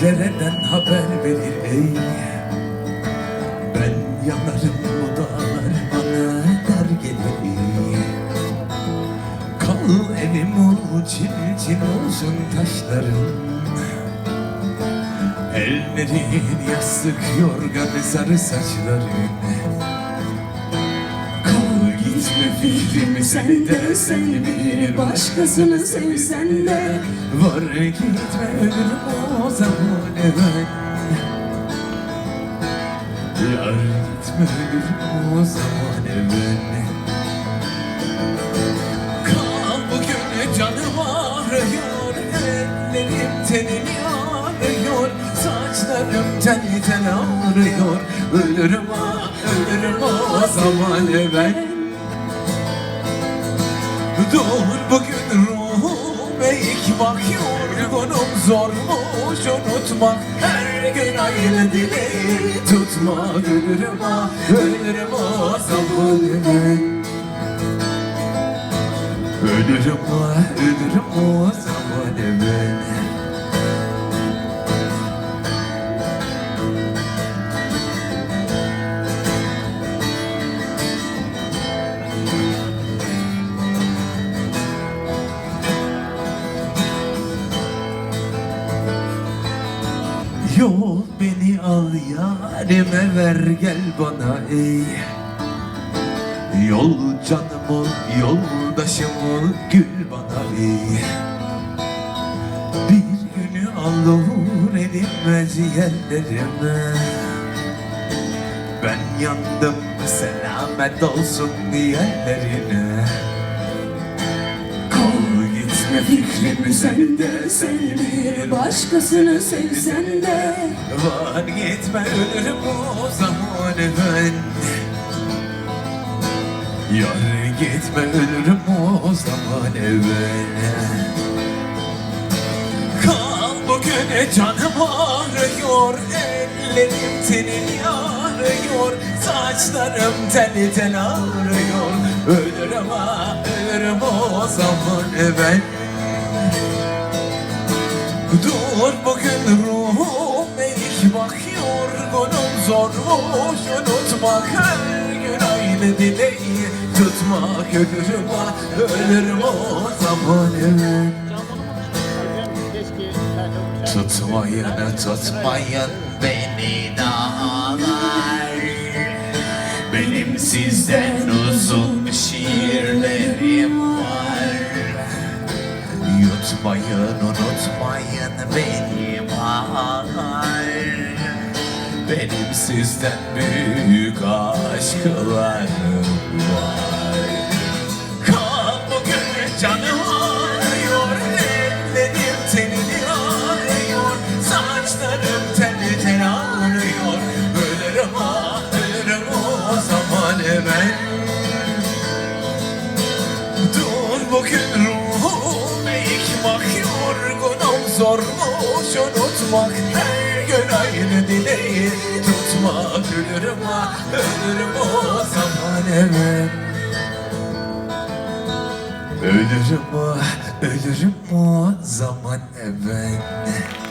pencereden haber verir ey Ben yanarım bu dağlar bana der gelir. Kal evim ol çil olsun taşlarım. Ellerin yastık yorganı sarı saçların Gitme fikrimi sende sen bir başkasını sevsen de. Var gitme o zaman ben Yar gitme o zaman ben Kal bugün canım ağrıyor Ellerim tenini ağrıyor Saçlarım tel tel ağrıyor Ölürüm ah ölürüm o zaman ben Dur bugün ruhum eğik bak yorgunum zormuş unutmak. Her gün aynı dileği tutma Ölürüm ah ölürüm zaman ben Ölürüm ah ölürüm o zaman Yol beni al yarime ver gel bana ey. Yol canım ol yoldaşım ol gül bana ey. Bir günü alır edilmez yerlerime Ben yandım selamet olsun diğerlerine gitme fikrimi sende sen bir Başkasını sevsen de. Var gitme ölürüm o zaman ben. Yar gitme ölürüm o zaman ben. Kal bugün canım ağrıyor Ellerim tenin ağrıyor Saçlarım tel tel ağrıyor. Ölürüm ha ölürüm o zaman ben Dur bugün ruhum eğik bak yorgunum zormuş unutmak her gün aynı dileği. Tutmak ölürüm ah ölürüm o zaman? Tutmayın tutmayın beni dağlar. Benim sizden uzun şiirlerim Yutmayın unutmayın beni bahar Benim sizden büyük aşklarım var. Kal bugün canım ağrıyor Ellerim tenini ağrıyor Saçlarım tel tel ağrıyor Ölürüm ölürüm o zaman ben Dur bugün zormuş unutmak Her gün aynı dileği tutmak. Ölürüm ah ölürüm o zaman evet. Ölürüm ah ölürüm o zaman evet